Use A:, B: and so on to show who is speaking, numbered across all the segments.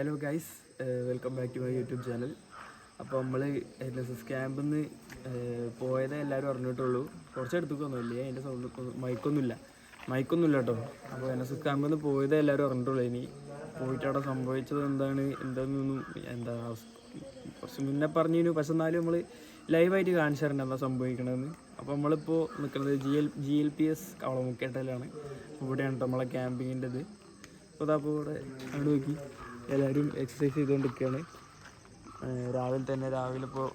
A: Hello guys welcome back to my YouTube channel അപ്പോൾ നമ്മൾ N S S ക്യാമ്പിൽ നിന്ന് പോയത് എല്ലാവരും അറിഞ്ഞിട്ടുള്ളൂ. കുറച്ച് അടുത്തേക്കൊന്നുമില്ല. അതിന്റെ സൗണ്ട് മൈക്കൊന്നുമില്ല മൈക്കൊന്നുമില്ല. കേട്ടോ അപ്പോൾ എൻ എസ് എസ് ക്യാമ്പിൽ നിന്ന് പോയത് എല്ലാവരും അറിഞ്ഞിട്ടുള്ളൂ. ഇനി പോയിട്ട് അവിടെ സംഭവിച്ചത് എന്താണ് എന്താണെന്നൊന്നും എന്താ കുറച്ച് മുന്നേ പറഞ്ഞിരുന്നു. പക്ഷെ എന്നാലും നമ്മൾ ലൈവായിട്ട് കാണിച്ചു തരണ്ട എന്താ സംഭവിക്കണമെന്ന് അപ്പോൾ നമ്മളിപ്പോൾ നിൽക്കുന്നത് G L G L P S കവളമുക്കേട്ടയിലാണ് ഇവിടെയാണ് നമ്മളെ ക്യാമ്പിങ്ങിന്റെ ഇത് അപ്പോൾ അതാ അപ്പോൾ ഇവിടെ അവിടെ നോക്കി. എല്ലാവരും എക്സസൈസ് ചെയ്തുകൊണ്ടിരിക്കുകയാണ്. രാവിലെ തന്നെ രാവിലെ ഇപ്പോൾ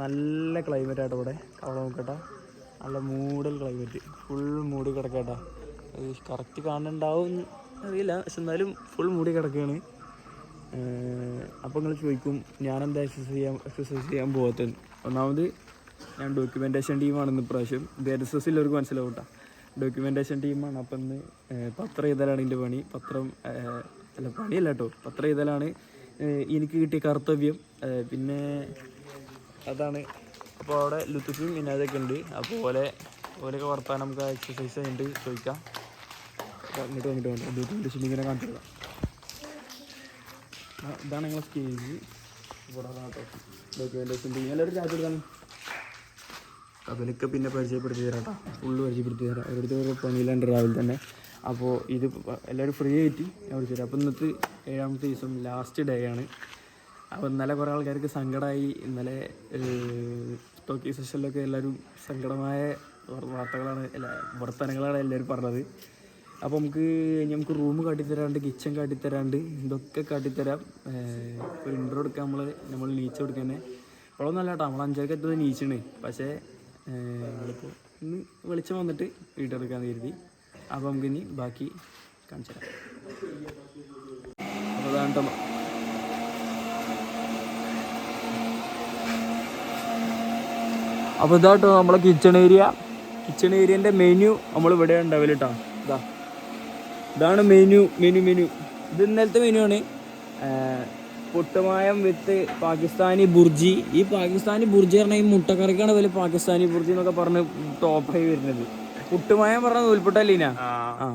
A: നല്ല ക്ലൈമറ്റ് ആട്ടോ ഇവിടെ. കവളമുക്കട്ട നല്ല മൂടൽ ക്ലൈമറ്റ് ഫുൾ മൂടി കിടക്കട്ടാ. കറക്റ്റ് കാണുന്നുണ്ടാവും അറിയില്ല. പക്ഷെ എന്നാലും ഫുൾ മൂടി കിടക്കുകയാണ്. അപ്പോൾ നിങ്ങൾ ചോദിക്കും ഞാനെന്താ എക്സസൈസ് ചെയ്യാൻ എക്സസൈസ് ചെയ്യാൻ പോകത്തത് ഒന്നാമത് ഞാൻ ഡോക്യുമെന്റേഷൻ ടീമാണെന്ന് ഇപ്രാവശ്യം. ഇത് എൻ എസ് എസിലവർക്ക് മനസ്സിലാവും കേട്ടോ ഡോക്യുമെന്റേഷൻ ടീമാണ് അപ്പം ഇന്ന് പത്രം ചെയ്താലാണ് എന്റെ പണി. പത്രം അല്ല പണിയല്ല കേട്ടോ. പത്രം എഴുതലാണ്. എനിക്ക് കിട്ടിയ കർത്തവ്യം. പിന്നെ അതാണ്. അപ്പോൾ അവിടെ ലുത്തുഫും അതൊക്കെ ഉണ്ട്. അപ്പോൾ ഓലെ ഓലൊക്കെ വർത്താനം നമുക്ക് എക്സസൈസ് കഴിഞ്ഞിട്ട് ചോദിക്കാം. അങ്ങോട്ട് വന്നിട്ട് വേണ്ട ഡോക്യുമെന്റേഷൻ ഇങ്ങനെ കാണിച്ചു ഇതാണ് ഞങ്ങളെ സ്റ്റേജ് എടുക്കാൻ. അതിനൊക്കെ പിന്നെ പരിചയപ്പെടുത്തി തരാം കേട്ടോ. ഫുള്ള് പരിചയപ്പെടുത്തി തരാം. അവരുടെ പണിയിലുണ്ട് രാവിലെ തന്നെ. അപ്പോൾ ഇത് എല്ലാവരും ഫ്രീ ആയിട്ട് ഞാൻ വിളിച്ചു അപ്പോൾ ഇന്നത്തെ ഏഴാമത്തെ ദിവസം ലാസ്റ്റ് ഡേ ആണ്. അപ്പോൾ ഇന്നലെ കുറേ ആൾക്കാർക്ക് സങ്കടമായി ഇന്നലെ ടോക്കി സെഷനിലൊക്കെ എല്ലാവരും സങ്കടമായ വാർ- വാർത്തകളാണ് അല്ല വർത്തനങ്ങളാണ് എല്ലാവരും പറഞ്ഞത്. അപ്പോൾ നമുക്ക് നമുക്ക് റൂം കാട്ടിത്തരാണ്ട് കിച്ചൺ കാട്ടിത്തരാണ്ട് ഇതൊക്കെ കാട്ടിത്തരാം. ഒരു ഇൻട്രോ എടുക്കാൻ നമ്മൾ നമ്മൾ നീച്ച കൊടുക്കാൻ ഇപ്പോഴൊന്നും കേട്ടോ നമ്മൾ അഞ്ചരക്ക് എത്തുന്നത് നീച്ചാണ് പക്ഷേ നമ്മളിപ്പോൾ ഇന്ന് വെളിച്ചം വന്നിട്ട് വീട്ടെടുക്കാൻ കരുതി. അപ്പോൾ നമുക്ക് ഇനി ബാക്കി കാണിച്ചു തരാം അപ്പോൾ അതാണ് ഇതാട്ടോ നമ്മളെ കിച്ചൺ ഏരിയ കിച്ചൺ ഏരിയന്റെ മെനു നമ്മൾ ഇവിടെ ഉണ്ടാവില്ല കേട്ടോ ഇതാ. ഇതാണ് മെനു മെനു മെനു ഇത് ഇന്നലത്തെ മെനു ആണ്. പൊട്ടുമായം വിത്ത് പാകിസ്ഥാനി ബുർജി. ഈ പാകിസ്ഥാനി ബുർജി പറഞ്ഞാൽ ഈ മുട്ടക്കറിക്കാണ് വലിയ പാകിസ്ഥാനി ബുർജി എന്നൊക്കെ പറഞ്ഞ് ടോപ്പായി വരുന്നത്. പുട്ടുമായം പറഞ്ഞ നൂൽപുട്ടല്ലീന ആ.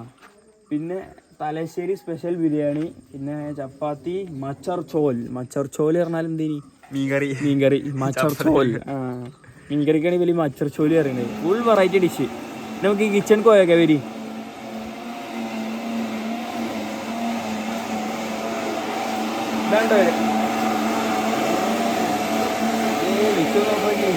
A: പിന്നെ തലശ്ശേരി സ്പെഷ്യൽ ബിരിയാണി പിന്നെ ചപ്പാത്തി മച്ചർ ചോൽ മച്ചർ ചോൽ പറഞ്ഞാൽ എന്തേനി?
B: മീൻകറി.
A: മീൻകറി. മച്ചർ ചോൽ ആ. മീൻകറിക്കാണ് വലിയ മച്ചർ ചോൽ പറയുന്നത് ഫുൾ വെറൈറ്റി ഡിഷ് നമുക്ക് ഈ കിച്ചൺ പോയൊക്കെ വരി. ഇതാണ്ടോ വരെ ഏ വിഷു നോക്കി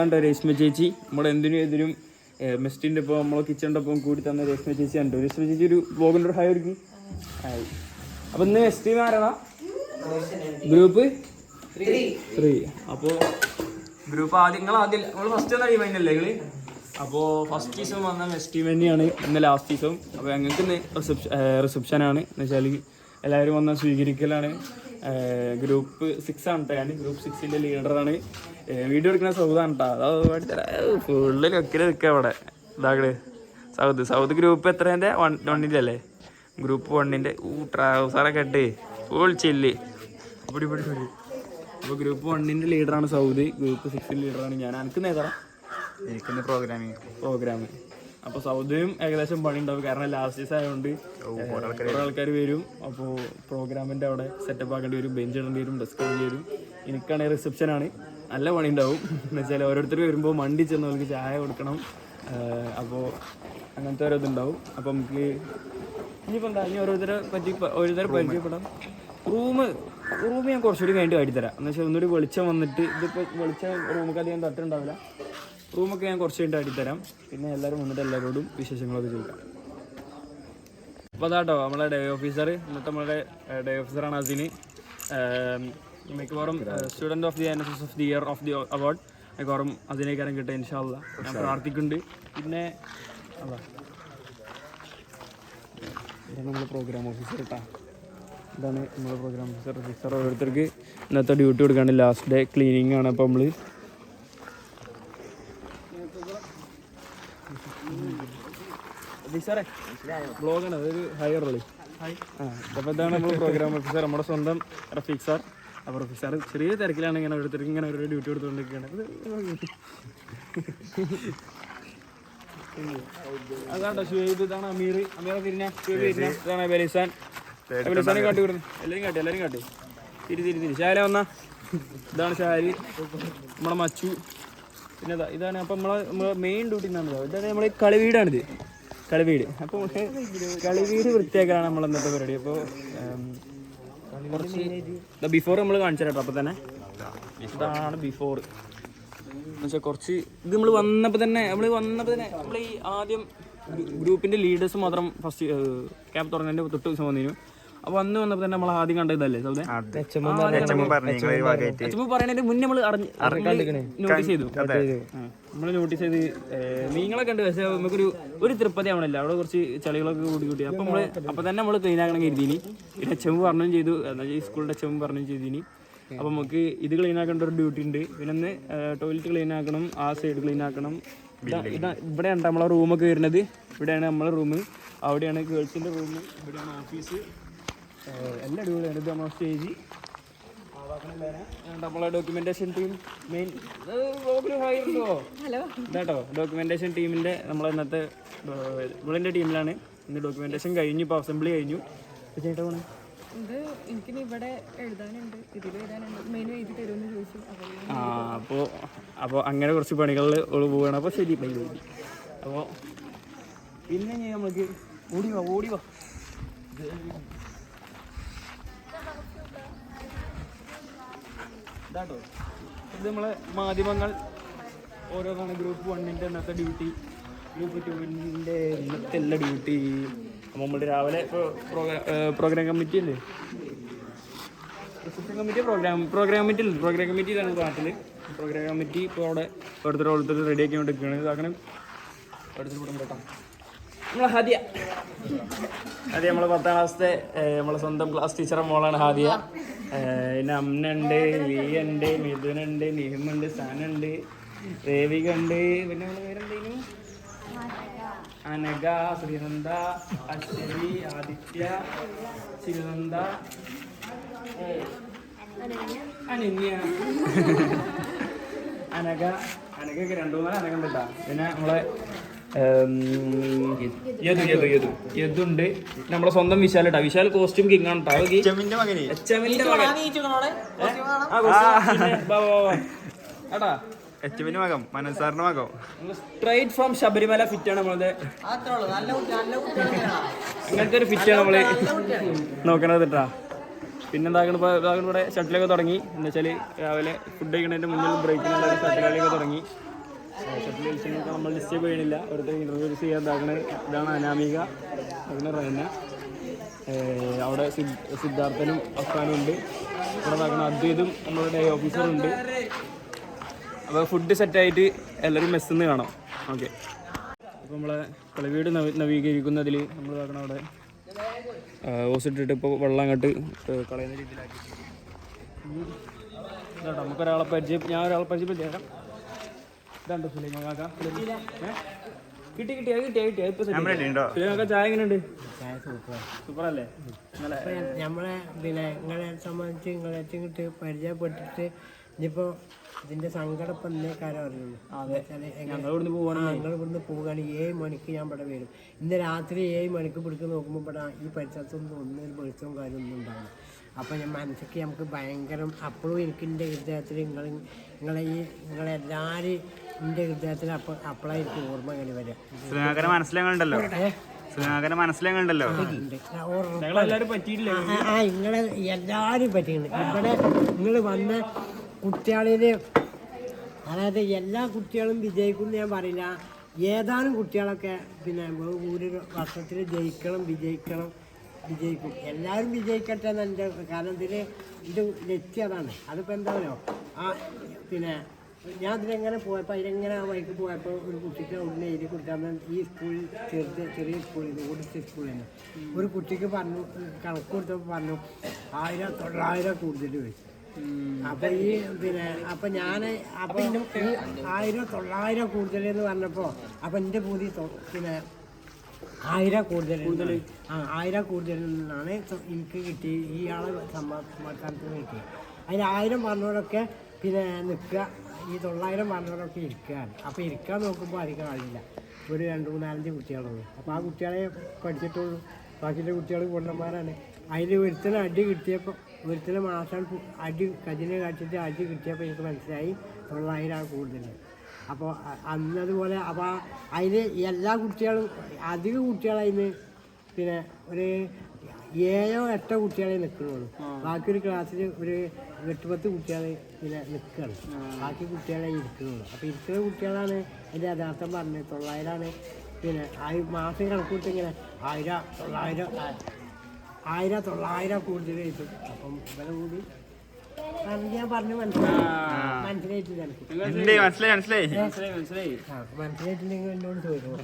A: ഇതാണ്ടോ രേഷ്മ ചേച്ചി. നമ്മൾ എന്തിനും എതിരും മെസ്റ്റിന്റെ ഒപ്പം നമ്മളെ കിച്ചണിന്റെ ഒപ്പം കൂടി തന്ന രേഷ്മ ചേച്ചി ഉണ്ട് രേഷ്മ ചേച്ചി ഒരു ബ്ലോഗിന്റെ ഒരു ഹായ് ഒരുക്കി. ഹായ്. അപ്പം ഇന്ന് മെസ്റ്റി ആരാണോ ഗ്രൂപ്പ് ത്രീ അപ്പോൾ ഗ്രൂപ്പ് ആദ്യം നിങ്ങൾ ആദ്യം നമ്മൾ ഫസ്റ്റ് വന്ന ടീം തന്നെയല്ലേ നിങ്ങൾ അപ്പോൾ ഫസ്റ്റ് ദിവസം വന്ന മെസ്റ്റ് ടീം തന്നെയാണ് ഇന്ന് ലാസ്റ്റ് ദിവസം അപ്പോൾ ഞങ്ങൾക്ക് ഇന്ന് റിസപ്ഷൻ റിസപ്ഷനാണ് എന്ന് വെച്ചാൽ എല്ലാവരും വന്ന സ്വീകരിക്കലാണ്. ഗ്രൂപ്പ് സിക്സ് ആണ് കേട്ടോ ഞാൻ ഗ്രൂപ്പ് സിക്സിന്റെ ലീഡറാണ് വീഡിയോ എടുക്കുന്ന സൗദാണ് കേട്ടോ അത് ഫുള്ള് ലൊക്കിൽ നിൽക്കുക അവിടെ. ഇതാകട്. സൗദ് സൗദ് ഗ്രൂപ്പ് എത്രേന്റെ വൺ വണ്ണിന്റെ ഗ്രൂപ്പ് വണ്ണിന്റെ ഊ ട്രാവസറൊക്കെ ഇട്ട്. ഫുൾ ചില്ല് പിടി പിടി ഇവിടെ അപ്പോൾ ഗ്രൂപ്പ് വണ്ണിന്റെ ലീഡറാണ് സൗദി. ഗ്രൂപ്പ് സിക്സിന്റെ ലീഡറാണ് ഞാൻ. എനിക്ക് നേതാ
B: എനിക്കിന്ന് പ്രോഗ്രാമിങ്
A: പ്രോഗ്രാം അപ്പോൾ സൗദിയും ഏകദേശം പണി ഉണ്ടാവും കാരണം ലാസ്റ്റ് ദിവസം ആയതുകൊണ്ട് കുറെ ആൾക്കാർ വരും. അപ്പോൾ പ്രോഗ്രാമിന്റെ അവിടെ സെറ്റപ്പ് ആക്കേണ്ടി വരും. ബെഞ്ച് ഇടേണ്ടി വരും ഡെസ്ക് ഇടേണ്ടി വരും. എനിക്കാണെങ്കിൽ റിസപ്ഷൻ ആണ്. നല്ല പണി ഉണ്ടാവും എന്ന് വെച്ചാൽ ഓരോരുത്തർ വരുമ്പോൾ മണ്ടി ചെന്നവർക്ക് ചായ കൊടുക്കണം. അപ്പോൾ അങ്ങനത്തെ ഓരോ ഇതുണ്ടാവും. അപ്പം നമുക്ക് ഇനിയിപ്പോൾ എന്താ? ഇനി ഓരോരുത്തരെ പറ്റി ഓരോരുത്തരെ പരിചയപ്പെടാം. റൂം റൂം ഞാൻ കുറച്ചുകൂടി വേണ്ടി കാട്ടിത്തരാം. എന്ന് വെച്ചാൽ ഒന്നുകൂടി വെളിച്ചം വന്നിട്ട് ഇതിപ്പോൾ വെളിച്ചം റൂമൊക്കെ അധികം തട്ടുണ്ടാവില്ല. റൂമൊക്കെ ഞാൻ കുറച്ച് കഴിഞ്ഞിട്ട് അടിത്തരാം പിന്നെ എല്ലാവരും വന്നിട്ട് എല്ലാവരോടും വിശേഷങ്ങളൊക്കെ ചോദിക്കാം. അപ്പോൾ അതാട്ടോ നമ്മളെ ഡേ ഓഫീസർ ഇന്നത്തെ നമ്മളുടെ ഡേ ഓഫീസറാണ് അസിന്. മിക്കവാറും student of the N S S of the year of the award മിക്കവാറും അതിനേക്കാരം കിട്ടുക ഇൻഷാല്ല ഞാൻ പ്രാർത്ഥിക്കുന്നുണ്ട്. പിന്നെ അതാ. ഇതാണ് നമ്മൾ പ്രോഗ്രാം ഓഫീസർ കേട്ടാ ഇതാണ് നമ്മുടെ പ്രോഗ്രാം ഓഫീസർ ഓഫീസർ ഓരോരുത്തർക്ക് ഇന്നത്തെ ഡ്യൂട്ടി കൊടുക്കുകയാണ് ലാസ്റ്റ് ഡേ ക്ലീനിങ് ആണ് അപ്പോൾ നമ്മൾ സാറേ ബ്ലോഗാണ് അതൊരു ഹയർ റോളി. ആ അപ്പോൾ ഇതാണ് നമ്മൾ പ്രോഗ്രാം ഓഫീസർ നമ്മുടെ സ്വന്തം റഫീഖ് സാർ. അപ്പോൾ റഫീഖ് സാർ ചെറിയ തിരക്കിലാണ് ഇങ്ങനെ ഓരോരുത്തർക്ക് ഇങ്ങനെ ഓരോ ഡ്യൂട്ടി കൊടുത്തുകൊണ്ടിരിക്കുകയാണ് അതാണ്ടോ ഷുഹൈബ് ഇതാണ് അമീർ. അമീർ തിരിഞ്ഞ ഷുഹൈബ് തിരിഞ്ഞ ഇതാണ് ബലിസാൻ. ബലിസാനെ കാട്ടി വിടുന്നു എല്ലാവരും കാട്ടി എല്ലാവരും കാട്ടി. തിരി തിരി തിരി. ശാല വന്ന. ഇതാണ് ശാരി നമ്മളെ മച്ചു. പിന്നെ ഇതാ ഇതാണ് അപ്പം നമ്മളെ നമ്മളെ മെയിൻ ഡ്യൂട്ടി എന്നാണ് ഇതാണ് നമ്മളെ കളിവീടാണിത് കളിവീട്. അപ്പോൾ കളിവീട് വൃത്തിയാക്കലാണ് നമ്മൾ ഇന്നത്തെ പരിപാടി. അപ്പോൾ കുറച്ച് ബിഫോർ നമ്മൾ കാണിച്ചു തരാം അപ്പോൾ തന്നെ. ഇതാണ് ബിഫോർ എന്നുവെച്ചാൽ കുറച്ച് ഇത് നമ്മൾ വന്നപ്പോൾ തന്നെ നമ്മൾ വന്നപ്പോൾ തന്നെ നമ്മൾ ഈ ആദ്യം ഗ്രൂപ്പിന്റെ ലീഡേഴ്സ് മാത്രം ഫസ്റ്റ് ക്യാമ്പ് തുറന്നതിന്റെ തൊട്ട് ദിവസം വന്നിരുന്നു അപ്പോൾ അന്ന് വന്നപ്പോൾ തന്നെ നമ്മൾ ആദ്യം കണ്ട ഇതല്ലേ സൗദേ? അച്ഛമ്മ മുന്നേ നമ്മൾ നോട്ടീസ് ചെയ്തു. നമ്മൾ നോട്ടീസ് ചെയ്ത് മീങ്ങളൊക്കെ ഉണ്ട് പക്ഷേ നമുക്കൊരു ഒരു തൃപ്പതി ആവണില്ല. അവിടെ കുറച്ച് ചളികളൊക്കെ കൂടി കൂട്ടി. അപ്പൊ നമ്മൾ അപ്പൊ തന്നെ നമ്മൾ ക്ലീൻ ആക്കണം കരുതിനി. പിന്നെ അച്ഛമ്മ പറഞ്ഞു ചെയ്തു. സ്കൂളിന്റെ അച്ഛമ്മ പറഞ്ഞും ചെയ്തിനി. അപ്പൊ നമുക്ക് ഇത് ക്ലീൻ ആക്കേണ്ട ഒരു ഡ്യൂട്ടി ഉണ്ട്. പിന്നെ ഒന്ന് ടോയ്ലറ്റ് ക്ലീൻ ആക്കണം. ആ സൈഡ് ക്ലീൻ ആക്കണം. ഇവിടെയാണ് നമ്മളെ റൂമൊക്കെ വരുന്നത്. ഇവിടെയാണ് നമ്മളെ റൂം അവിടെയാണ് ഗേൾസിന്റെ റൂം ഇവിടെയാണ് ഓഫീസ് എല്ലാ അടിപൊളിയാണ് ഇത് നമ്മളെ സ്റ്റേജ്. നമ്മളെ ഡോക്യുമെന്റേഷൻ ടീം മെയിൻ ഹലോ ഇതാട്ടോ ഡോക്യുമെന്റേഷൻ ടീമിന്റെ നമ്മളെ ഇന്നത്തെ ഇവളിന്റെ ടീമിലാണ് ഇന്ന് ഡോക്യുമെന്റേഷൻ കഴിഞ്ഞു ഇപ്പോൾ അസംബ്ലി കഴിഞ്ഞു. ഇപ്പൊ ചേട്ടാ പോണേ.
C: ഇത് എനിക്കിനി ഇവിടെ എഴുതാനുണ്ട്. ഇതിൽ എഴുതാനുണ്ട്. മെനു എഴുതി തരുമെന്ന് ചോദിച്ചു.
A: ആ അപ്പോൾ അപ്പോൾ അങ്ങനെ കുറച്ച് പണികളിൽ ഓൾ പോവുകയാണ് അപ്പോൾ ശരി ബൈ അപ്പോൾ പിന്നെ ഇനി നമുക്ക് ഓടി വാ ഓടി വാ. ഇതാട്ടോ. ഇത് നമ്മളെ മാധ്യമങ്ങൾ ഓരോന്നാണ് ഗ്രൂപ്പ് വണ്ണിന്റെ ഇന്നത്തെ ഡ്യൂട്ടി ഗ്രൂപ്പ് ടുവിന്റെ ഇന്നത്തെ എല്ലാ ഡ്യൂട്ടി അപ്പോൾ നമ്മൾ രാവിലെ ഇപ്പോൾ പ്രോഗ്രാം കമ്മിറ്റി അല്ലേ reception committee programme programme committee അല്ലേ പ്രോഗ്രാം കമ്മിറ്റിയിലാണ് നാട്ടിൽ പ്രോഗ്രാം കമ്മിറ്റി ഇപ്പോൾ അവിടെ ഓരോരുത്തർ ഓരോരുത്തർ റെഡി ആക്കി കൊണ്ടിരിക്കുകയാണ്. ഇതാക്കണം ഓരോരുത്തർ കൂടെ കേട്ടോ നമ്മളെ ഹാദിയ. അതെ നമ്മളെ പത്താം ക്ലാസ്സിലെ നമ്മളെ സ്വന്തം ക്ലാസ് ടീച്ചറെ മോളാണ് ഹാദിയ. പിന്നെ അമ്മനുണ്ട് ഉണ്ട് മിഥുനുണ്ട് നിഹിമുണ്ട് സാനുണ്ട് ദേവിക ഉണ്ട് പിന്നെ നമ്മളെ പേരെന്തേനും? അനഘ ശ്രീനന്ദ അശ്വതി ആദിത്യ ശ്രീനന്ദ അനന്യ. അനഘ അനഘയൊക്കെ രണ്ടു മൂന്നാൽ അനഘ ഉണ്ട് പിന്നെ നമ്മളെ യദു യദു യദു. യദുണ്ട്. നമ്മളെ സ്വന്തം വിശാൽ ഇട്ടാ വിശാൽ കോസ്റ്റ്യൂം കിങ് ആണ്? കേട്ടോ എച്ചമിന്റെ
B: മകം മകം?
A: സ്ട്രൈറ്റ് ഫ്രോം ശബരിമല ഫിറ്റ് ആണ് നമ്മളത്. അങ്ങനത്തെ ഒരു ഫിറ്റ് ആണ് നമ്മൾ. നോക്കണത് കേട്ടാ ഇവിടെ ഷട്ടിലൊക്കെ തുടങ്ങി. എന്താ വെച്ചാൽ രാവിലെ ഫുഡ് കഴിക്കണതിന്റെ മുന്നിൽ ബ്രേക്കിനുള്ള ഷട്ടിലൊക്കെ തുടങ്ങി. നമ്മൾ ഡിസ്റ്റർബ് ചെയ്യണില്ല. അവിടുത്തെ ഇന്റർവ്യൂസ് ചെയ്യാൻ ഇതാക്കണത് ഇതാണ് അനാമിക. അതിന് റഹന അവിടെ സിദ്ധാർത്ഥനും അഫ്സാനും ഉണ്ട്. ഇവിടെ നോക്കണം അദ്വൈതും നമ്മളുടെ ഡേ ഓഫീസറുണ്ട് അപ്പോൾ ഫുഡ് സെറ്റായിട്ട് എല്ലാവരും മെസ്സിൽ നിന്ന് കാണാം. ഓക്കെ അപ്പോൾ നമ്മളെ കളിവീട് നവീ നവീകരിക്കുന്നതിൽ നമ്മൾ നോക്കണം അവിടെ ഓസിട്ടിട്ട് ഇപ്പോൾ വെള്ളം അങ്ങോട്ട് കളയുന്ന രീതിയിലാക്കി. നമുക്കൊരാളെ പരിചയം ഞാൻ ഒരാളെ പരിചയപ്പെടുത്തിയേക്കാം ഇതാണ്ടോ സുലൈമാ കാക്ക? കിട്ടി കിട്ടി അത് കിട്ടി കിട്ടിയാ കിട്ടി ഇപ്പോൾ
B: ഞാൻ ready ഉണ്ടോ?
A: സുലൈമാക്ക ചായ എങ്ങനെയുണ്ട്? സൂപ്പർ അല്ലേ ഇന്നലെ
D: നമ്മളെ പിന്നെ നിങ്ങളെ സംബന്ധിച്ച് നിങ്ങളെ കിട്ടി പരിചയപ്പെട്ടിട്ട് ഇനിയിപ്പോ ഇതിന്റെ സങ്കടം ഇപ്പം കാര്യം അറിയുള്ളൂ. വെച്ചാൽ
A: ഞങ്ങൾ ഇവിടുന്ന്
D: പോവുകയാണ്. ഏഴ് മണിക്ക് ഞാൻ ഇവിടെ വരും. ഇന്ന് രാത്രി ഏഴ് മണിക്ക് പിടിച്ച് നോക്കുമ്പോൾ ഇവിടെ ഈ പരിസരത്തൊന്നും ഒന്നും ഒരു വെളിച്ചവും കാര്യമൊന്നും ഉണ്ടാവില്ല. അപ്പോൾ ഞാൻ മനസ്സിക്ക് നമുക്ക് ഭയങ്കരം അപ്പോഴും എനിക്ക് എന്റെ ഹൃദയത്തിൽ നിങ്ങൾ നിങ്ങളെ ഈ നിങ്ങളെല്ലാവരും എന്റെ ഹൃദയത്തിൽ അപ്പോൾ അപ്പോഴാണ് എനിക്ക് ഓർമ്മ ഇങ്ങനെ വരിക
B: ശ്രീനാഥനെ മനസ്സിലാകണ്ടല്ലോ ശ്രീനാഥനെ
D: മനസ്സിലാകണ്ടല്ലോ. ആ നിങ്ങളെ എല്ലാവരും പറ്റിയിട്ടുണ്ട്. ഇവിടെ നിങ്ങൾ വന്ന കുട്ടികളിൽ അതായത് എല്ലാ കുട്ടികളും വിജയിക്കും ഞാൻ പറയില്ല. ഏതാനും കുട്ടികളൊക്കെ പിന്നെ ഒരു വർഷത്തിൽ ജയിക്കണം വിജയിക്കണം വിജയിക്കും. എല്ലാവരും വിജയിക്കട്ടെ എന്നെ എന്റെ കാരണം ഇതിൽ ഇത് ലക്ഷ്യം അതാണ് അതിപ്പോൾ എന്താ പറയുക ആ പിന്നെ ഞാൻ ഇതിലെങ്ങനെ പോയപ്പോൾ അതിലെങ്ങനെ ആ വഴിക്ക് പോയപ്പോൾ ഒരു കുട്ടിക്ക് അവിടുന്ന് എഴുതി കൊടുക്കാൻ ഈ സ്കൂളിൽ ചെറുത് ചെറിയ സ്കൂളിൽ ഓടിച്ച സ്കൂളിൽ ഒരു കുട്ടിക്ക് പറഞ്ഞു കണക്ക് കൊടുത്തപ്പോൾ പറഞ്ഞു ആയിരം തൊള്ളായിരം കൂടുതൽ വെച്ചു അപ്പൊ ഈ പിന്നെ അപ്പൊ ഞാൻ അപ്പൊ ഈ ആയിരം തൊള്ളായിരം കൂടുതൽ എന്ന് പറഞ്ഞപ്പോ അപ്പൊ എന്റെ പൂതി പിന്നെ ആയിരം കൂടുതൽ കൂടുതൽ ആ ആയിരം കൂടുതൽ നിന്നാണ് എനിക്ക് കിട്ടി ഇയാളെ ആളെ സമ്മാനത്തിന് കിട്ടി അതിൽ ആയിരം പറഞ്ഞവരൊക്കെ പിന്നെ നിൽക്കുക. ഈ തൊള്ളായിരം പറഞ്ഞവരൊക്കെ ഇരിക്കുകയാണ്. അപ്പോൾ ഇരിക്കാൻ നോക്കുമ്പോൾ അധികം ആളില്ല ഒരു രണ്ട് മൂന്നാലഞ്ച് കുട്ടികളുള്ളൂ. അപ്പോൾ ആ കുട്ടികളെ പഠിച്ചിട്ടുള്ളൂ. ബാക്കിയുള്ള കുട്ടികൾ കൊണ്ടന്മാരാണ് അതിൽ ഒരുത്തിന് അടി കിട്ടിയപ്പോൾ ഒരുത്തിന് മാസം അടി കജിനെ കാട്ടിയിട്ട് അടി കിട്ടിയപ്പോൾ എനിക്ക് മനസ്സിലായി തൊള്ളായിരം കൂടുതൽ. അപ്പോൾ അന്നതുപോലെ അപ്പോൾ അതിൽ എല്ലാ കുട്ടികളും അധിക കുട്ടികളതിന് പിന്നെ ഒരു ഏഴോ എട്ടോ കുട്ടികളെ നിൽക്കുന്നുള്ളൂ ബാക്കി ഒരു ക്ലാസ്സിൽ ഒരു എട്ട് പത്ത് കുട്ടികളെ ഇങ്ങനെ നിൽക്കുകയാണ് ബാക്കി കുട്ടികളെ ഇരിക്കുന്നുള്ളൂ അപ്പോൾ ഇരിക്കുന്ന കുട്ടികളാണ് എന്റെ യഥാർത്ഥം പറഞ്ഞത്. തൊള്ളായിരമാണ് പിന്നെ ആയി മാസം കണക്കൂട്ട് ഇങ്ങനെ ആയിരം തൊള്ളായിരം ആയിരം തൊള്ളായിരം കൂടുതൽ കിട്ടും അപ്പം ഇവരെ കൂടി ഞാൻ പറഞ്ഞു മനസ്സിലായി. മനസ്സിലായിട്ടില്ല
B: മനസ്സിലായി മനസ്സിലായി.
D: മനസ്സിലായിട്ടില്ലെങ്കിൽ എന്നോട് ചോദിക്കും.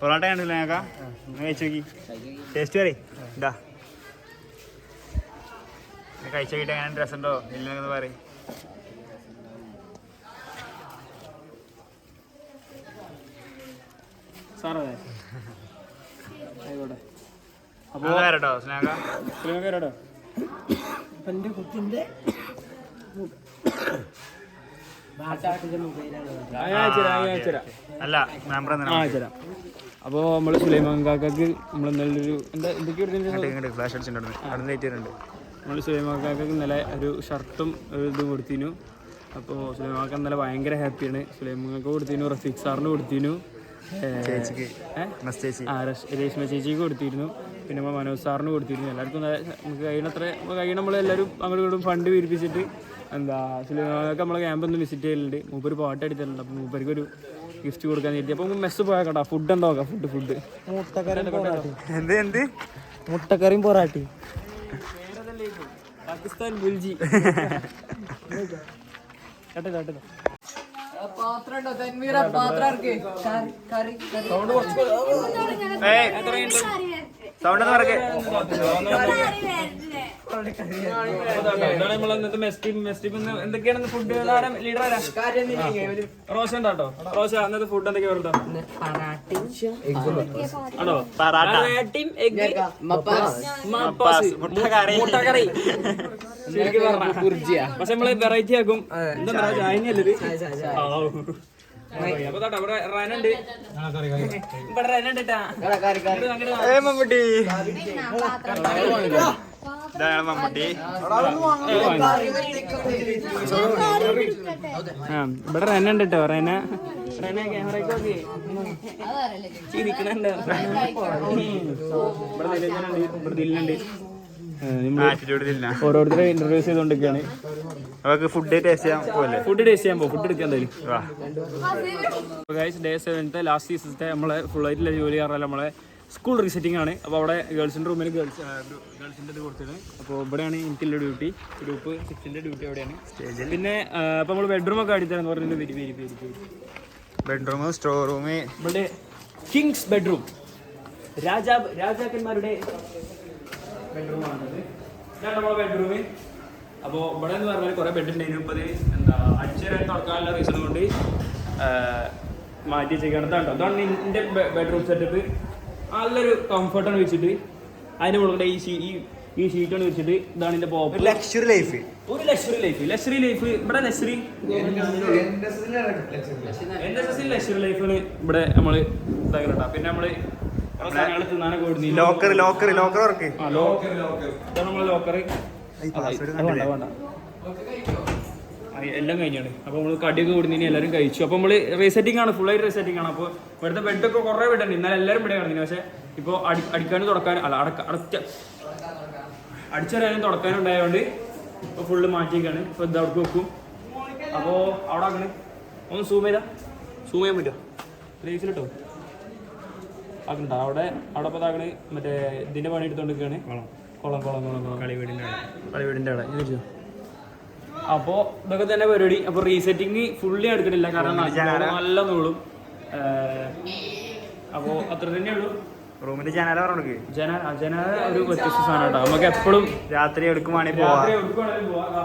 B: പൊറോട്ട കണ്ടില്ല ഞങ്ങൾക്കാ കഴിച്ചു നോക്കി. ടേസ്റ്റ് പറയും. ഇതാ. കഴിച്ചു നോക്കിയിട്ട് എങ്ങനെ ഡ്രസ് ഉണ്ടോ ഇല്ലെന്ന് പറയും.
A: സാറേ. ആയിക്കോട്ടെ
B: അപ്പോൾ വരട്ടോ സ്നേഹ.
A: കേട്ടോ?
D: അപ്പം എന്റെ
A: കുട്ടിന്റെ
B: അല്ല
A: അയച്ചുതരാം. അപ്പോൾ നമ്മൾ സുലൈമാൻ കാക്കക്ക് നമ്മൾ എന്താ
B: ഫ്ലാഷ് അടിച്ചിട്ടുണ്ട്
A: നമ്മൾ സുലൈമാൻ കാക്കക്ക് ഇന്നലെ ഒരു ഷർട്ടും ഒരു ഇതും കൊടുത്തിനു. അപ്പോൾ സുലൈമാൻ കാക്ക ഇന്നലെ ഭയങ്കര ഹാപ്പിയാണ്. സുലൈമാൻ കാക്ക കൊടുത്തിനു റഫീഖ് സാറിന് കൊടുത്തിനു. രേഷ്മ ചേച്ചിക്ക് കൊടുത്തിരുന്നു. പിന്നെ നമ്മൾ മനോജ് സാറിന് കൊടുത്തിരുന്നു. എല്ലാവർക്കും നമുക്ക് കഴിയണത്ര കഴിയണ നമ്മളെല്ലാവരും അങ്ങോട്ടും ഇങ്ങോട്ടും ഫണ്ട് പിരിപ്പിച്ചിട്ട് എന്താ സുലൈമാനൊക്കെ നമ്മളെ ക്യാമ്പ് ഒന്ന് വിസിറ്റ് ചെയ്യലുണ്ട്. മൂപ്പർ പാട്ട് അടിച്ചിട്ടുണ്ട് അപ്പോൾ മൂപ്പർക്ക് ഒരു ഗിഫ്റ്റ് കൊടുക്കാൻ നേരിട്ട് അപ്പോൾ മെസ്സ് പോയാൽ കേട്ടോ. ഫുഡ് ഉണ്ടോ നോക്കാം? ഫുഡ് ഫുഡ്
B: എന്ത് എന്ത്
A: മുട്ടക്കറിയും പൊറാട്ടി പാകിസ്ഥാൻ ബുൽജി കേട്ടോ കേട്ടോ.
B: സൗണ്ട് ഒന്ന് പറക്കെ.
A: എന്തൊക്കെയാണ് ഫുഡ് ലീഡർ റോഷൻ ഉണ്ടാട്ടോ റോഷ അന്നത്തെ ഫുഡ് എന്തൊക്കെയാ പറഞ്ഞോ ആണോ?
B: പറാട്ട.
A: പൊറാട്ടയും പക്ഷെ നമ്മൾ വെറൈറ്റി ആക്കും. എന്താ ചായനല്ലത്
B: മമ്മൂട്ടി ഇതാണ് മമ്മൂട്ടി
A: ഇവിടെ റനുണ്ട്. കേട്ടോ റെന. റെന ക്യാമറയ്ക്ക് ചിരിക്കണുണ്ട് ഇവിടെ ദില്ലുണ്ട് നമ്മൾ
B: ആറ്റിറ്റ്യൂഡ് ഇല്ല.
A: ഓരോരുത്തരെ ഇന്റർവ്യൂസ് ചെയ്തുകൊണ്ടിരിക്കുകയാണ്
B: അവർക്ക് ഫുഡ് ടേസ്റ്റ് ചെയ്യാൻ പോലെ
A: ഫുഡ് ടേസ്റ്റ് ചെയ്യാൻ പോകും ഫുഡ് എടുക്കാൻ എന്തായാലും. ഡേ സെവൻത്തെ ലാസ്റ്റ് സീസണത്തെ നമ്മളെ ഫുൾ ആയിട്ടുള്ള ജോലി പറഞ്ഞാൽ നമ്മളെ സ്കൂൾ റീസെറ്റിംഗ് ആണ്. അപ്പോൾ അവിടെ ഗേൾസിന്റെ റൂമിൽ ഗേൾസ് ഗേൾസിന്റെ ഇത് കൊടുത്തത് അപ്പോൾ ഇവിടെയാണ് എനിക്കുള്ള ഡ്യൂട്ടി ഗ്രൂപ്പ് സിക്സിന്റെ ഡ്യൂട്ടി അവിടെയാണ്. സ്റ്റേജിൽ പിന്നെ അപ്പോൾ നമ്മൾ ബെഡ്റൂം ഒക്കെ അടിച്ചാന്ന് പറഞ്ഞിട്ട് വരി വരി വരി വരി.
B: ബെഡ്റൂം സ്റ്റോർ റൂം
A: ഇവിടെ കിങ്സ് ബെഡ്റൂം രാജാ രാജാക്കന്മാരുടെ ബെഡ്റൂമാണത് ഇതാണ് നമ്മളെ ബെഡ്റൂം അപ്പോൾ ഇവിടെ എന്ന് പറഞ്ഞാൽ കുറേ ബെഡ് ഉണ്ടായിരുന്നു ഇപ്പോൾ എന്താ അടിച്ചുതരാൻ തുറക്കാനുള്ള റീസൺ കൊണ്ട് മാറ്റി വെച്ചേക്കാണ്. കേട്ടോ അതാണ് എന്റെ ബെഡ്റൂം സെറ്റപ്പ് നല്ലൊരു കംഫർട്ടാണ് വെച്ചിട്ട്. അതിന്റെ മുകളിൽ ഈ ഷീ ഈ ഈ ഷീറ്റാണ് വെച്ചിട്ട് ഇതാണ് എന്റെ പോപ്പ്
B: ലക്ഷറി ലൈഫ്
A: ഒരു ലക്ഷറി ലൈഫ് ലക്ഷറി ലൈഫ് ഇവിടെ luxury N S S luxury ലൈഫാണ് ഇവിടെ നമ്മൾ ഇതാക്കണ പിന്നെ നമ്മൾ
B: ലോക്കർ ലോക്കർ ലോക്കർ ലോക്കർ
A: ആ ലോക്കർ ഇതാണ് ലോക്കർ എല്ലാം കഴിഞ്ഞാണ്. അപ്പോൾ നമ്മൾ കടിയൊക്കെ കൂടുന്നതിന് എല്ലാവരും കഴിച്ചു. അപ്പോൾ നമ്മൾ റീസെറ്റിംഗ് ആണ് ഫുൾ ആയിട്ട് റീസെറ്റിംഗ് ആണ്. അപ്പോൾ ഇവിടുത്തെ ബെഡൊക്കെ കുറേ ബെഡുണ്ട് ഇന്നലെ എല്ലാവരും ഇവിടെ കിടന്നിന്. പക്ഷേ ഇപ്പോൾ അടി അടിക്കാനും തുടക്കാനും അല്ല അടക്ക അടച്ച അടിച്ചറിയാനും തുടക്കാനും ഉണ്ടായതുകൊണ്ട് ഇപ്പോൾ ഫുള്ള് മാറ്റിയേക്കാണ്. ഇപ്പോൾ ഇത് അവിടെ വെക്കും. അപ്പോൾ അവിടെ അങ്ങനെ ഒന്ന് സൂം ചെയ്താ. സൂം ചെയ്യാൻ പറ്റുമോ റേസിലിട്ടോ ആക്കണ്ട. അവിടെ അവിടെ ഇപ്പോൾ ഇതാക്കണേ മറ്റേ ഇതിന്റെ പണി എടുത്തോണ്ടിരിക്കുകയാണ് കുളം കുളം കുളം കുളം കുളം കളിവീടിന്റെ അവിടെ കളിവീടിന്റെ അവിടെ ഇങ്ങനെ അപ്പോൾ ഇതൊക്കെ തന്നെ പരിപാടി. അപ്പോൾ റീസെറ്റിംഗ് ഫുള്ളി എടുക്കണില്ല കാരണം നല്ല- നൂളും. അപ്പോൾ അത്ര തന്നെയുള്ളൂ
B: റൂമിന്റെ ജനാല പറഞ്ഞു
A: ജന ജന ഒരു വ്യത്യസ്ത സാധനം കേട്ടോ. നമുക്ക് എപ്പോഴും
B: രാത്രി എടുക്കുവാണെങ്കിൽ പോവാ.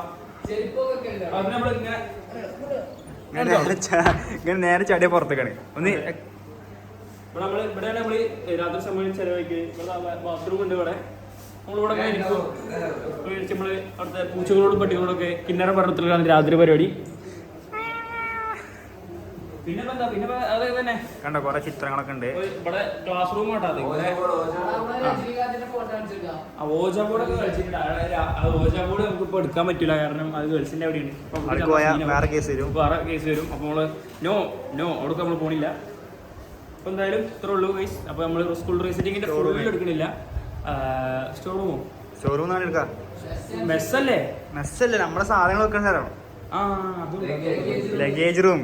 A: ഇങ്ങനെ
B: നേരെ ചടിയ പുറത്തേക്കാണ്. ഒന്ന്
A: ഇവിടെ നമ്മൾ ഇവിടെയാണ് നമ്മൾ രാത്രി സമയം ചെലവഴിക്കുക ഇവിടെ ബാത്റൂം ഉണ്ട് ഇവിടെ. നമ്മളിവിടെ പട്ടികളോടും ഒക്കെ നമ്മൾ അവിടുത്തെ പൂച്ചകളോടും പട്ടികളോടൊക്കെ കിന്നര പഠനത്തിലാണ് രാത്രി പരിപാടി. പിന്നെ പിന്നെ അത് തന്നെ.
B: കണ്ടോ കുറെ ചിത്രങ്ങളൊക്കെ ഉണ്ട്.
A: ഇവിടെ ക്ലാസ് റൂം ആട്ടോ അത്. ഇവിടെ ആ ഓജ ബോർഡൊക്കെ കളിച്ചിട്ടുണ്ട്. ആ രാ- ആ ഓജ ബോർഡ് നമുക്ക് ഇപ്പൊ എടുക്കാൻ പറ്റില്ല കാരണം അത് ഗേൾസിന്റെ അവിടെയാണ്.
B: വേറെ കേസ് വരും.
A: വേറെ കേസ് വരും. അപ്പൊ നമ്മൾ നോ നോ അവിടെ നമ്മൾ പോണില്ല. അപ്പൊ എന്തായാലും ഇത്രേ ഉള്ളൂ ഗൈസ് അപ്പൊ നമ്മൾ സ്കൂൾ റീസെറ്റിങ്ങിന്റെ ഫുൾ എടുക്കണില്ല. സ്റ്റോർ റൂമോ
B: ഷോറൂം ആണ് എടുക്കാം?
A: മെസ്സല്ലേ?
B: മെസ്സല്ലേ നമ്മുടെ സാധനങ്ങൾ വെക്കുന്ന സ്ഥലമാണ്. Luggage room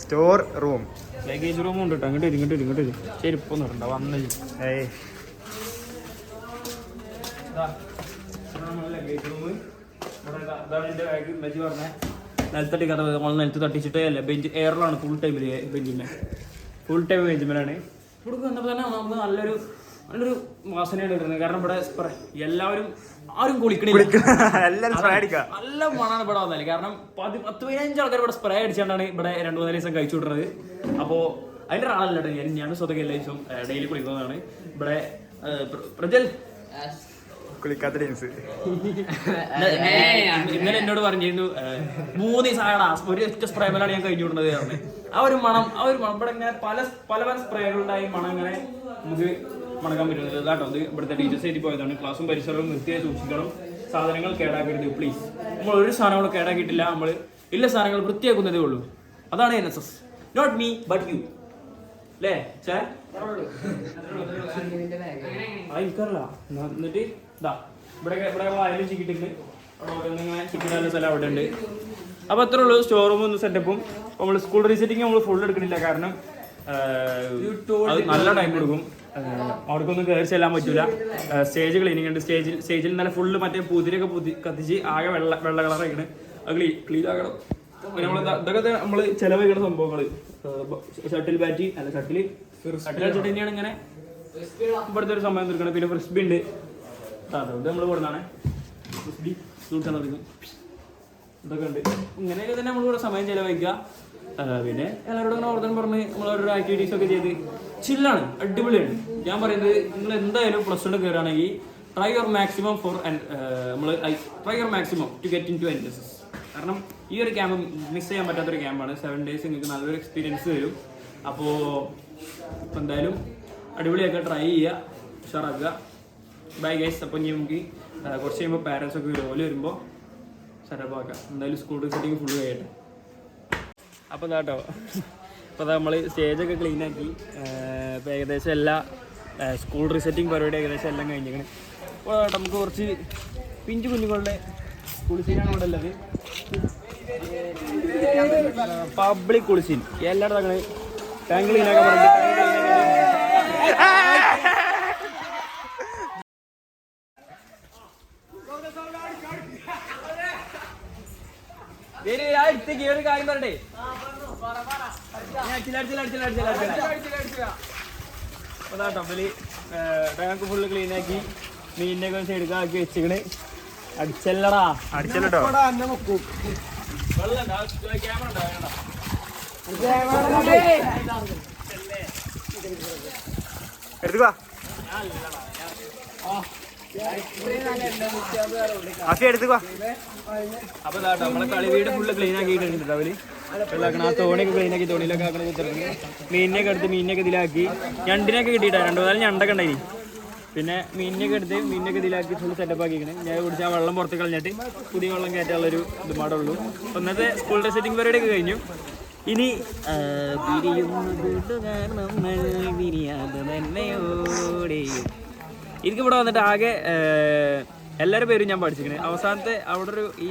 B: store room
A: luggage room ഉണ്ട് കേട്ടോ അങ്ങോട്ട് ഇങ്ങോട്ട് ഇങ്ങോട്ട് ശരി ഇപ്പൊ ഇടണ്ട വന്നു
B: ഏയ്.
A: ലഗേജ് റൂം ഇതാണ് എന്റെ ബാഗ് മെച്ചി പറഞ്ഞ നിലത്തട്ടി കഥ നമ്മൾ നിലത്ത് തട്ടിച്ചിട്ടേ അല്ല. ബെഞ്ച് എയറിലാണ് ഫുൾ ടൈം ബെഞ്ചിമേ ഫുൾ ടൈം ബെഞ്ചിമേലാണ് ഇവിടെ വന്നപ്പോൾ തന്നെ നമുക്ക് നല്ലൊരു നല്ലൊരു വാസനയാണ് ഇടുന്നത്. കാരണം ഇവിടെ സ്പ്രേ എല്ലാവരും ആരും കുളിക്കണില്ല.
B: എല്ലാവരും സ്പ്രേ
A: നല്ല മണാണ് ഇവിടെ വന്നാൽ. കാരണം പതി പത്ത് പതിനഞ്ച് ആൾക്കാർ ഇവിടെ സ്പ്രേ അടിച്ചാണ്ടാണ് ഇവിടെ രണ്ടു മൂന്നാൽ ദിവസം കഴിച്ചു വിടുന്നത്. അപ്പോൾ അതിന്റെ ഒരാളല്ല ഞാൻ. ഞാൻ എല്ലാ ദിവസവും ഡെയിലി കുളിക്കുന്നതാണ്. ഇവിടെ പ്രജൽ.
B: കുളിക്കാത്ത
A: ഇന്നലെ- എന്നോട് പറഞ്ഞിരുന്നു മൂന്ന് ദിവസം ഒരു ഒറ്റ സ്പ്രേ മേലാണ് ഞാൻ കഴിഞ്ഞു വിടുന്നത് ആ ഒരു മണം ആ ഒരു മണം. ഇവിടെ ഇങ്ങനെ പല പല പല സ്പ്രേകളുണ്ടായി മണം ഇങ്ങനെ നമുക്ക് മണക്കാൻ പറ്റുന്നത്. ഇതാട്ടോ അത് ഇവിടുത്തെ ടീച്ചേഴ്സ് എഴുതി പോയതാണ്. ക്ലാസ്സും പരിസരവും വൃത്തിയായി സൂക്ഷിക്കണം. സാധനങ്ങൾ കേടാക്കരുത് പ്ലീസ് നമ്മൾ ഒരു സാധനങ്ങളും കേടാക്കിയിട്ടില്ല നമ്മൾ ഇല്ല സാധനങ്ങൾ വൃത്തിയാക്കുന്നതേ ഉള്ളൂ. അതാണ് N S S not me but you അല്ലേ ചേ എന്നിട്ട് ഇതാ ഇവിടെ ഇവിടെ വായലും ചിക്കിട്ടുണ്ട് അവിടെ നല്ല ചിക്കിടാനുള്ള സ്ഥലം അവിടെ ഉണ്ട്. അപ്പോൾ അത്രേ ഉള്ളൂ സ്റ്റോർ റൂമും സെറ്റപ്പും നമ്മൾ സ്കൂൾ റീസെറ്റിങ് നമ്മൾ ഫുൾ എടുക്കണില്ല കാരണം അത് നല്ല ടൈം കൊടുക്കും അവർക്കൊന്നും കയറി ചെല്ലാൻ പറ്റൂല. സ്റ്റേജ് ക്ലീനിങ് ഉണ്ട് സ്റ്റേജിൽ സ്റ്റേജിൽ നല്ല ഫുള്ള് മറ്റേ പുതിരൊക്കെ പുതി കത്തിച്ച് ആകെ വെള്ള വെള്ള കളറായിക്കണ് അത് ക്ലീ ക്ലീൻ ആക്കണം. നമ്മൾ ഇതൊക്കെ നമ്മൾ ചെലവഴിക്കുന്ന സംഭവങ്ങൾ ഷട്ടിൽ ബാറ്റി അല്ല ഷട്ടിൽ ഷട്ടിൽ വെച്ചിട്ട് തന്നെയാണ് ഇങ്ങനെ ഇവിടുത്തെ ഒരു സമയം തീർക്കണം പിന്നെ ഫ്രിസ്ബി ഉണ്ട്. അതുകൊണ്ട് നമ്മൾ നമ്മൾ കൊടുത്താണ് ഫ്രിസ്ബി സൂട്ടാൻ തുടങ്ങും ഇതൊക്കെ ഉണ്ട്. ഇങ്ങനെയൊക്കെ തന്നെ നമ്മൾ ഇവിടെ സമയം ചെലവഴിക്കുക. പിന്നെ എല്ലാവരോടും ഓർഡർ പറഞ്ഞ് നമ്മൾ ഓരോ ആക്ടിവിറ്റീസ് ഒക്കെ ചെയ്ത് ചില്ലാണ് അടിപൊളിയാണ്. ഞാൻ പറയുന്നത് നിങ്ങൾ എന്തായാലും പ്ലസ് വൺ കയറുകയാണെങ്കിൽ ട്രൈ യുവർ മാക്സിമം ഫോർ നമ്മൾ try your maximum to get into N S S കാരണം ഈ ഒരു ക്യാമ്പ് മിസ് ചെയ്യാൻ പറ്റാത്തൊരു ക്യാമ്പാണ് സെവൻ ഡേയ്സ് നിങ്ങൾക്ക് നല്ലൊരു എക്സ്പീരിയൻസ് തരും. അപ്പോൾ ഇപ്പം എന്തായാലും അടിപൊളിയൊക്കെ ട്രൈ ചെയ്യുക ഉഷാറാക്കുക. ബൈ ഗൈസ് അപ്പോൾ ഇനി നമുക്ക് കുറച്ച് കഴിയുമ്പോൾ പാരൻസ് ഒക്കെ ജോലി വരുമ്പോൾ സെറ്റപ്പ് എന്തായാലും സ്കൂൾ സെറ്റിങ് ഫുൾ കഴിയട്ടെ. അപ്പോൾ ഇതാട്ടോ. അപ്പോൾ നമ്മൾ സ്റ്റേജൊക്കെ ക്ലീൻ ആക്കി ഇപ്പോൾ ഏകദേശം എല്ലാ സ്കൂൾ റിസെറ്റിംഗ് പരിപാടി ഏകദേശം എല്ലാം കഴിഞ്ഞിരിക്കണം. അപ്പോൾ നമുക്ക് കുറച്ച് പിഞ്ചു കുഞ്ഞുങ്ങളുടെ കുളിസീനാണ് ഇവിടെ ഉള്ളത്. പബ്ലിക് കുളിസീൻ എല്ലായിടത്തും അങ്ങനെ ടാങ്ക് ക്ലീനാക്കാൻ പറഞ്ഞിട്ട് ഒരു കാര്യം പറയട്ടെ? ഞാൻ അടിച്ചില്ല, അടിച്ചില്ല, അടിച്ചില്ല, അടിച്ചില്ല, അടിച്ചില്ല. അതാ ടബിൽ ടാങ്ക് ഫുള്ള് ക്ലീൻ ആക്കി. മീനിനെ ഒക്കെ സൈഡ് ആക്കി വെച്ചിക്കണ് അടിച്ചല്ലടാ.
B: അടിച്ചല്ലോ
A: വെള്ളം ക്യാമറ ഉണ്ടോ വേണ്ട
B: എടുത്തുവാ
A: അപ്പൊ നമ്മളെ കളി വീട് ഫുള്ള് ക്ലീൻ ആക്കിയിട്ടുണ്ട് അവർ വെള്ളാക്കണം ആ തോണിയൊക്കെ ക്ലീനാക്കി തോണിയിലൊക്കെ ആക്കണ കുത്തിറങ്ങി മീനിനെയൊക്കെ എടുത്ത് മീനിനെയൊക്കെ ഇതിലാക്കി. ഞണ്ടിനൊക്കെ കിട്ടിയിട്ടാ രണ്ടു മൂന്നാൽ ഞണ്ടൊക്കെ ഉണ്ടായി പിന്നെ മീനിനെയൊക്കെ എടുത്ത് മീനിനൊക്കെ ഇതിലാക്കി ഫുൾ സെറ്റപ്പ് ആക്കിക്കണേ ഞാൻ കുടിച്ച് ആ വെള്ളം പുറത്ത് കളഞ്ഞിട്ട് പുതിയ വെള്ളം കയറ്റാനുള്ളൊരു ഇത് മാടുള്ളൂ ഇന്നത്തെ സ്കൂൾ സെറ്റിംഗ് പരിപാടിയൊക്കെ കഴിഞ്ഞു. ഇനി പിരിയുന്നത് നമ്മൾ പിരിയാതെ തന്നെയോടെയും. എനിക്ക് ഇവിടെ വന്നിട്ട് ആകെ എല്ലാവരുടെ പേരും ഞാൻ പഠിച്ചിരിക്കുന്നത് അവസാനത്തെ അവിടെ ഒരു ഈ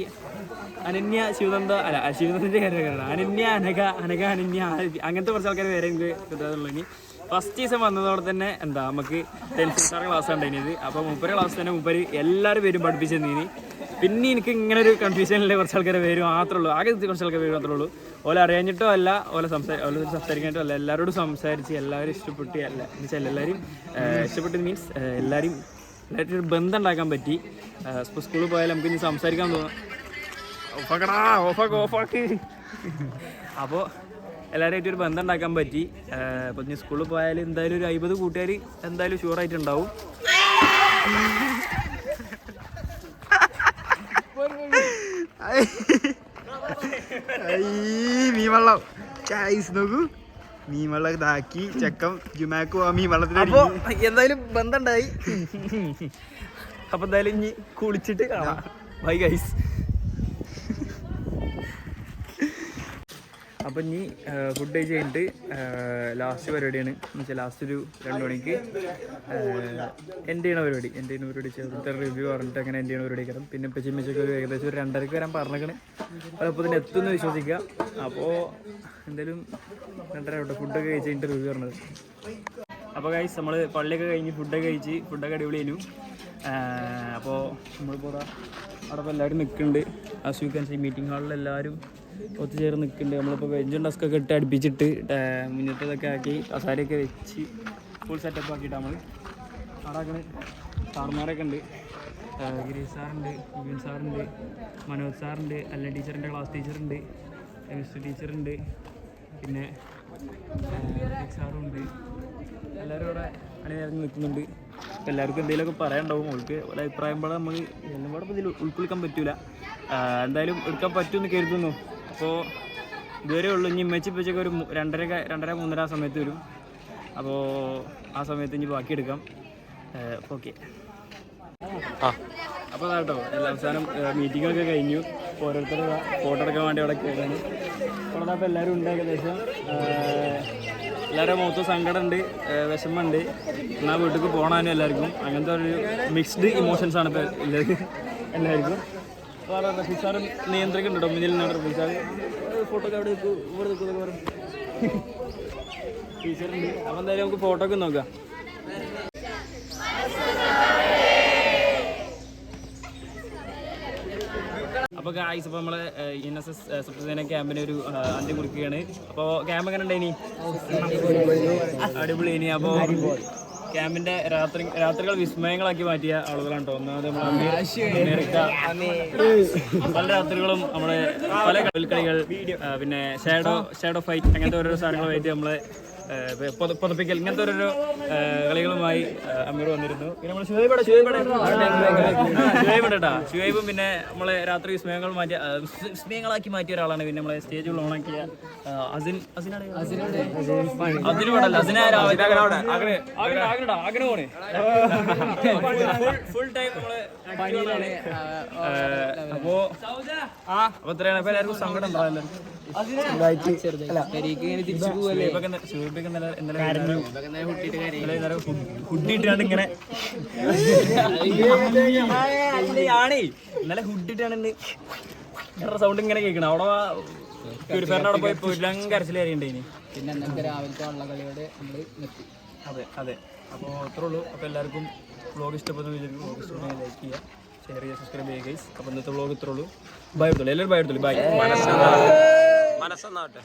A: അനന്യ ശിവനന്ദ അല്ല ശിവനന്ദന്റെ കാര്യം അനന്യ അനഘ അനഘ അനന്യ അങ്ങനത്തെ കുറച്ച് ആൾക്കാർ പേരെ എനിക്ക് കിട്ടാറുള്ളൂ ഇനി. ഫസ്റ്റ് സീസൺ വന്നതോടെ തന്നെ എന്താ നമുക്ക് ടെൻസാറ് സ്റ്റാർ ക്ലാസ് ഉണ്ടായിരുന്നത്. അപ്പോൾ മുപ്പര് ക്ലാസ് തന്നെ മുപ്പര് എല്ലാവരും പേരും പഠിപ്പിച്ചിരുന്നീന് പിന്നെ എനിക്ക് ഇങ്ങനെ ഒരു കൺഫ്യൂഷനിലെ കുറച്ച് ആൾക്കാരെ പേര് മാത്രമേ ഉള്ളൂ. ആകെ കുറച്ച് ആൾക്കാർ പേര് മാത്രമേ ഉള്ളൂ. ഓല അറിയാഞ്ഞിട്ടോ അല്ല ഓല സംസാരി ഓല സംസാരിക്കാനിട്ടോ അല്ല എല്ലാവരോടും സംസാരിച്ച് എല്ലാവരും ഇഷ്ടപ്പെട്ട് അല്ല എന്ന് വെച്ചാൽ എല്ലാവരും ഇഷ്ടപ്പെട്ട് മീൻസ് എല്ലാവരും എല്ലാവരും ഒരു ബന്ധം ഉണ്ടാക്കാൻ പറ്റി ഇപ്പോൾ സ്കൂളിൽ പോയാൽ നമുക്ക് ഇനി സംസാരിക്കാൻ തോന്നാം. ഓഫാക്കടാ ഓഫാക്ക് ഓഫാക്ക്. അപ്പോൾ എല്ലാവരുമായിട്ട് ഒരു ബന്ധം ഉണ്ടാക്കാൻ പറ്റി അപ്പോൾ ഇനി സ്കൂളിൽ പോയാൽ എന്തായാലും ഒരു അമ്പത് കൂട്ടുകാർ എന്തായാലും ഷുവറായിട്ടുണ്ടാവും
B: മീൻ വെള്ളം. ചായസ് നോക്കൂ. മീൻ വെള്ളം ഇതാക്കി ചെക്കം ജുമാക്ക് പോവാ മീൻ വെള്ളത്തിൽ
A: അപ്പോ എന്തായാലും ബന്ധമുണ്ടായി. അപ്പൊ എന്തായാലും ഇനി കുളിച്ചിട്ട് കാണാം. ബൈ ഗൈസ് അപ്പം ഇനി ഫുഡ് കഴിച്ച് കഴിഞ്ഞിട്ട് ലാസ്റ്റ് പരിപാടിയാണ്. എന്ന് വെച്ചാൽ ലാസ്റ്റ് ഒരു രണ്ട് മണിക്ക് എന്റെ ചെയ്യണ പരിപാടി. എന്റെ ചെയ്യണ പരിപാടി ചെറുത്തെ റിവ്യൂ പറഞ്ഞിട്ട് അങ്ങനെ എന്റെ ചെയ്യണ പരിപാടി കയറും പിന്നെ ഇപ്പം ചിമ്മിച്ചൊക്കെ ഒരു ഏകദേശം ഒരു രണ്ടരക്ക് വരാൻ പറഞ്ഞേക്കണ് അതപ്പോൾ തന്നെ എത്തുമെന്ന് വിശ്വസിക്കുക. അപ്പോൾ എന്തായാലും രണ്ടര കേട്ടോ ഫുഡൊക്കെ കഴിച്ച് കഴിഞ്ഞിട്ട് റിവ്യൂ പറഞ്ഞത്. അപ്പോൾ കഴിച്ച് നമ്മൾ പള്ളിയൊക്കെ കഴിഞ്ഞ് ഫുഡൊക്കെ കഴിച്ച് ഫുഡൊക്കെ അടിപൊളി കഴിഞ്ഞു അപ്പോൾ നമ്മളിപ്പോൾ അവിടെ എല്ലാവരും നിൽക്കുന്നുണ്ട് ആസ് യു സി മീറ്റിംഗ് ഹാളിൽ എല്ലാവരും ഒത്തുചേർന്ന് നിൽക്കുന്നുണ്ട് നമ്മളിപ്പോൾ വെഞ്ചും ഡെസ്കൊക്കെ ഇട്ട് അടുപ്പിച്ചിട്ട് മുന്നത്തതൊക്കെ ആക്കി കസാരയൊക്കെ വെച്ച് ഫുൾ സെറ്റപ്പ് ആക്കിയിട്ട് നമ്മൾ അവിടെ സാർമാരൊക്കെ ഉണ്ട് ഗിരീഷ് സാറുണ്ട് വിപിൻ സാറുണ്ട് മനോജ് സാറുണ്ട് അല്ല ടീച്ചറിന്റെ ക്ലാസ് ടീച്ചറുണ്ട് കെമിസ്ട്രി ടീച്ചറുണ്ട് പിന്നെ സാറുണ്ട് എല്ലാവരും ഇവിടെ അണിനിരന്ന് നിൽക്കുന്നുണ്ട് അപ്പോൾ എല്ലാവർക്കും എന്തെങ്കിലുമൊക്കെ പറയാനുണ്ടാവും. അവൾക്ക് ഒരു അഭിപ്രായം പോലെ നമ്മൾ എല്ലാം കൂടെ ഇതിൽ ഉൾക്കൊള്ളിക്കാൻ പറ്റൂല. എന്തായാലും എടുക്കാൻ പറ്റുമെന്ന് കരുതുന്നു. അപ്പോൾ ഇതുവരെ ഉള്ളൂ. ഇനി ഇമ്മച്ചി ഇപ്പച്ചൊക്കെ ഒരു രണ്ടര രണ്ടര മൂന്നര ആ സമയത്ത് വരും. അപ്പോൾ ആ സമയത്ത് ഇനി ബാക്കി എടുക്കാം. ഓക്കെ. അപ്പോൾ കേട്ടോ. എല്ലാ അവസാനം മീറ്റിങ്ങൊക്കെ കഴിഞ്ഞു. ഓരോരുത്തർ ഫോട്ടോ എടുക്കാൻ വേണ്ടി അവിടെ കയറാണ് അവിടെ അപ്പോൾ എല്ലാവരും ഉണ്ട് ഏകദേശം. എല്ലാവരുടെ മുഖത്ത് സങ്കടമുണ്ട് വിഷമമുണ്ട്. എന്നാൽ വീട്ടിൽ പോകണാനും എല്ലാവർക്കും. അങ്ങനത്തെ ഒരു മിക്സ്ഡ് ഇമോഷൻസ് ആണ് ഇപ്പോൾ എല്ലാവർക്കും. എല്ലാവർക്കും. സാറ് നിയന്ത്രിക്കുന്നുണ്ട് മുന്നിൽ നിന്നാണ് റഫീ സാറ് ഫോട്ടോ അവിടെ നിൽക്കും ഇവിടെ പറയും ടീച്ചറുണ്ട് അപ്പോൾ എന്തായാലും നമുക്ക് ഫോട്ടോ ഒക്കെ നോക്കാം. അപ്പോൾ ഗായ്സ് അപ്പോൾ നമ്മൾ എൻ എസ് എസ് സുപ്രസേന ക്യാമ്പിന് ഒരു അന്ത്യം കുറിക്കുകയാണ് അപ്പോൾ ക്യാമ്പ് എങ്ങനെ ഉണ്ടായിനി അടിപൊളി ഇനി. അപ്പോൾ ക്യാമ്പിന്റെ രാത്രി രാത്രികൾ വിസ്മയങ്ങളാക്കി മാറ്റിയ ആളുകളാണ് അമേരിക്ക പല രാത്രികളും നമ്മളെ പല കളി കളികൾ പിന്നെ ഷാഡോ ഷാഡോ ഫൈറ്റ് അങ്ങനത്തെ ഓരോ സാധനങ്ങളുമായിട്ട് നമ്മളെ പുതപ്പിക്കൽ ഇങ്ങനത്തെ ഒരു കളികളുമായി അമീർ വന്നിരുന്നു. പിന്നെ നമ്മൾ ശുഹൈബട ഇവിടെ, ശുഹൈബും പിന്നെ നമ്മളെ രാത്രി വിസ്മയങ്ങൾ മാറ്റിയ സ്മേഹങ്ങളാക്കി മാറ്റിയ ഒരാളാണ് പിന്നെ നമ്മളെ സ്റ്റേജിൽ ഓണാക്കിയ അസിൻ അസിനാണ് അതിന് വേണ്ടല്ല അതിനെ ഫുൾ ടൈം നമ്മൾ അപ്പോ അപ്പൊ എത്രയാണ് എല്ലാവർക്കും സങ്കടം ഉണ്ടാവും ഇട്ടാണ്ട് ഇങ്ങനെ ആണേ. ഇന്നലെ ഹുഡിട്ടാണ് സൗണ്ട് ഇങ്ങനെ കേൾക്കണം. അവിടെ പ്യൂരിഫയറിന്റെ അവിടെ പോയി പുല്ലാം അറിയണ്ടേനി
E: പിന്നെ അന്നത്തെ രാവിലത്തെ വള്ളക്കളിയോട് നമ്മൾ നിർത്തി.
A: അതെ അതെ. അപ്പോൾ അത്രേ ഉള്ളൂ. അപ്പോൾ എല്ലാവർക്കും വ്ളോഗ് ഇഷ്ടപ്പെടുന്ന വിചാരിക്കും വ്ളോഗ് ഇഷ്ടപ്പെടുന്ന ലൈക്ക് ചെയ്യുക. ഷെയർ ചെയ്യുക സബ്സ്ക്രൈബ് ചെയ്യുക ഗൈസ് അപ്പോൾ ഇന്നത്തെ വ്ളോഗ് ഇത്രേ ഉള്ളൂ. ബൈ എടുത്തോളൂ എല്ലാവരും ബൈ എടുത്തോളൂ ബൈ മനസ്സന്നാവട്ടെ.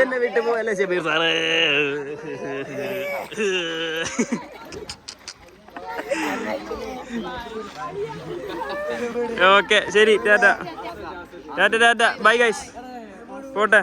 A: എന്നെ വിട്ടു പോയല്ലേ ഷബീർ സാറേ? ഓക്കെ ശരി tata. Tata tata. Bye guys. പോട്ടെ.